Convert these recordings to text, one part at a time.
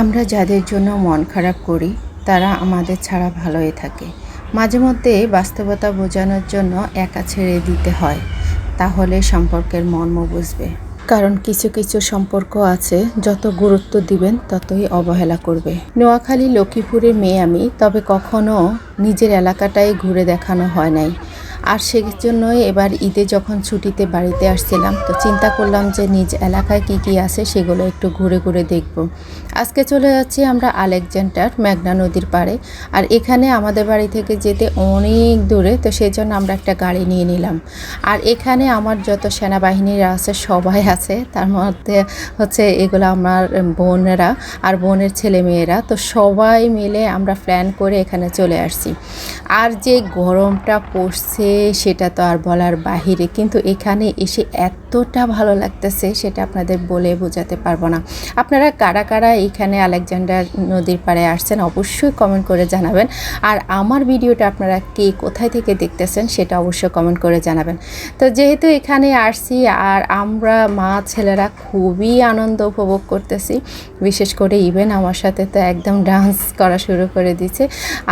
আমরা যাদের জন্য মন খারাপ করি, তারা আমাদের ছাড়া ভালোই থাকে। মাঝে মধ্যে বাস্তবতা বোঝানোর জন্য একা ছেড়ে দিতে হয়, তাহলে সম্পর্কের মর্ম বুঝবে। কারণ কিছু কিছু সম্পর্ক আছে, যত গুরুত্ব দিবেন ততই অবহেলা করবে। নোয়াখালী, লক্ষ্মীপুরের মেয়ে আমি, তবে কখনো নিজের এলাকাটাই ঘুরে দেখানো হয় নাই। আর সেই জন্যই এবার ঈদে যখন ছুটিতে বাড়িতে আসছিলাম, তো চিন্তা করলাম যে নিজ এলাকায় কি কি আছে সেগুলো একটু ঘুরে ঘুরে দেখব। আজকে চলে যাচ্ছি আমরা আলেকজান্ডার মেঘনা নদীর পাড়ে। আর এখানে আমাদের বাড়ি থেকে যেতে অনেক দূরে, তো সেই জন্য আমরা একটা গাড়ি নিয়ে নিলাম। আর এখানে আমার যত সেনাবাহিনীরা আছে, সবাই আছে, তার মধ্যে হচ্ছে এগুলো আমার বোনেরা আর বোনের ছেলে মেয়েরা তো সবাই মিলে আমরা প্ল্যান করে এখানে চলে আসছি। আর যে গরমটা পড়ছে সেটা তো আর বলার বাহিরে। কিন্তু এখানে এসে এতটা ভালো লাগতেছে সেটা আপনাদের বলে বোঝাতে পারব না। আপনারা কারা কারা এখানে আলেকজান্ডার নদীর পাড়ে আসছেন অবশ্যই কমেন্ট করে জানাবেন। আর আমার ভিডিওটা আপনারা কে কোথায় থেকে দেখতেছেন সেটা অবশ্যই কমেন্ট করে জানাবেন। তো যেহেতু এখানে আসছি আর আমরা মা ছেলেরা খুবই আনন্দ উপভোগ করতেছি, বিশেষ করে ইভেন আমার সাথে তো একদম ডান্স করা শুরু করে দিচ্ছে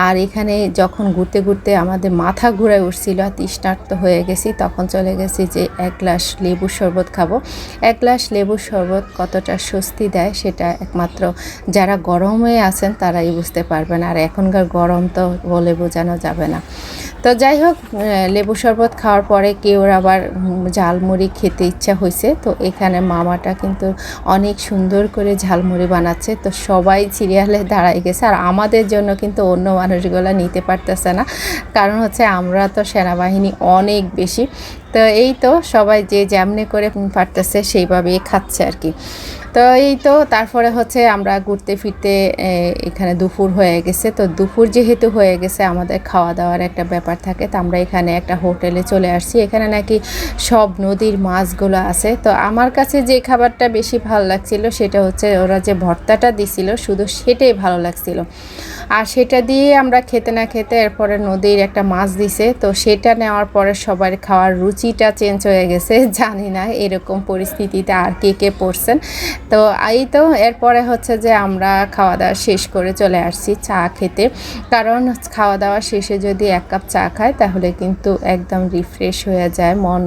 আর এখানে যখন ঘুরতে ঘুরতে আমাদের মাথা ঘুরে উঠছিল তৃষ্ণার্ত হয়ে গেছি। তখন চলে গেছি যে এক গ্লাস লেবুর শরবত খাব। এক গ্লাস লেবুর শরবত কতটা স্বস্তি দেয় সেটা একমাত্র যারা গরমে আছেন তারাই বুঝতে পারবেন। আর এখনকার গরম তো বলে বোঝানো যাবে না। তো যাই হোক লেবু শরবত খাওয়ার পরে কেউ আবার ঝালমুড়ি খেতে ইচ্ছা হয়েছে তো এখানে মামাটা কিন্তু অনেক সুন্দর করে ঝালমুড়ি বানাচ্ছে। তো সবাই সিরিয়ালে দাঁড়ায় গেছে। আর আমাদের জন্য কিন্তু অন্য মানুষগুলো নিতে পারতেছে না। কারণ হচ্ছে আমরা তো সেনাবাহিনী অনেক বেশি। তো এই তো সবাই যে যেমনি করে পারতেছে সেইভাবেই খাচ্ছে আর কি। তো এই তো তারপরে হচ্ছে আমরা ঘুরতে ফিরতে এখানে দুপুর হয়ে গেছে। তো দুপুর যেহেতু হয়ে গেছে, আমাদের খাওয়া দাওয়ার একটা ব্যাপার থাকে। তো আমরা এখানে একটা হোটেলে চলে আসছি। এখানে নাকি সব নদীর মাছগুলো আছে। তো আমার কাছে যে খাবারটা বেশি ভালো লাগছিল সেটা হচ্ছে ওরা যে ভর্তাটা দিছিল, শুধু সেটাই ভালো লাগছিল। আর সেটা দিয়ে আমরা খেতে না খেতে এরপরে নদীর একটা মাছ দিছে। তো সেটা নেওয়ার পরে সবার খাওয়ার রুচিটা চেঞ্জ হয়ে গেছে, জানি না এরকম পরিস্থিতিতে আর কে কে পড়ছেন। তো এই তো এরপরে হচ্ছে যে আমরা খাওয়া দাওয়া শেষ করে চলে আসছি চা খেতে। কারণ খাওয়া দাওয়া শেষে যদি এক কাপ চা খায়, তাহলে কিন্তু একদম রিফ্রেশ হয়ে যায়, মন,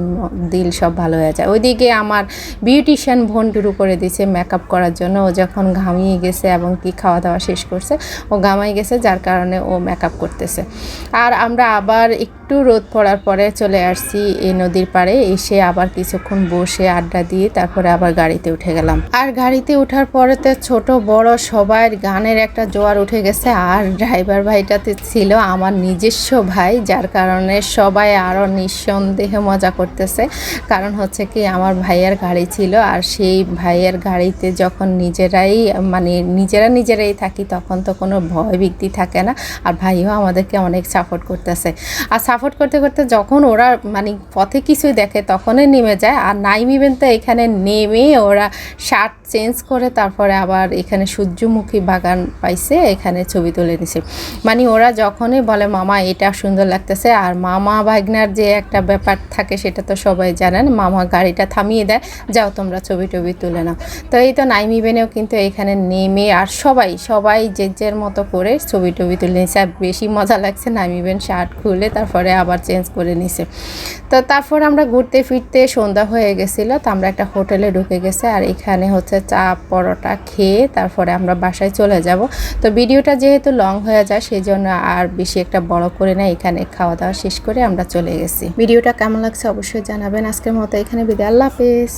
দিল সব ভালো হয়ে যায়। ওইদিকে আমার বিউটিশিয়ান বোন শুরু করে দিয়েছে মেকআপ করার জন্য। ও যখন ঘামিয়ে গেছে এবং কি খাওয়া দাওয়া শেষ করছে, ও ঘামাই গেছে, যার কারণে ও মেকআপ করতেছে। আর আমরা আবার একটু রোদ পড়ার পরে চলে আসছি এই নদীর পাড়ে। এসে আবার কিছুক্ষণ বসে আড্ডা দিয়ে তারপরে আবার গাড়িতে উঠে গেলাম। আর গাড়িতে ওঠার পরে তো ছোট, বড় সবার গানের একটা জোয়ার উঠে গেছে। আর ড্রাইভার ভাইটাতে ছিল আমার নিজস্ব ভাই, যার কারণে সবাই আরও নিঃসন্দেহে মজা করতেছে। কারণ হচ্ছে কি, আমার ভাইয়ের গাড়ি ছিল আর সেই ভাইয়ের গাড়িতে যখন নিজেরাই মানে নিজেরা নিজেরাই থাকি, তখন তো কোনো ভয় ভীতি থাকে না, আর ভাইও আমাদেরকে অনেক সাপোর্ট করতেছে। আর সাপোর্ট করতে করতে যখন ওরা মানে পথে কিছুই দেখে তখনই নেমে যায়, আর নাইমিবেন তো এখানে নেমে ওরা শার্ট চেঞ্জ করে তারপরে আবার এখানে সূর্যমুখী বাগান পাইছে, এখানে ছবি তুলে নিছে। মানে ওরা যখনই বলে, মামা, এটা সুন্দর লাগতেছে। আর মামা ভাগনার যে একটা ব্যাপার থাকে সেটা তো সবাই জানেন, মামা গাড়িটা থামিয়ে দেয়, যাও তোমরা ছবি টবি তুলে নাও। তো এই তো নাইমিবেনেও কিন্তু এখানে নেমে, আর সবাই সবাই যে যের মতো করে ছবি টবি তুলে নিছে আর বেশি মজা লাগছে নাইমিবেন শার্ট খুলে তারপরে আবার চেঞ্জ করে নিছে তো তারপর আমরা ঘুরতে ফিরতে সন্ধ্যা হয়ে গেছিল, তো আমরা একটা হোটেলে ঢুকে গেছে। আর এখানে হচ্ছে চা, পরোটা খেয়ে তারপরে আমরা বাসায় চলে যাব। তো ভিডিওটা যেহেতু লং হয়ে যায় সেই জন্য আর বেশি একটা বড় করে না এখানে খাওয়া দাওয়া শেষ করে আমরা চলে গেছি। ভিডিওটা কেমন লাগছে অবশ্যই জানাবেন। আজকের মতো এখানে বিদায়, আল্লাহ হাফেজ।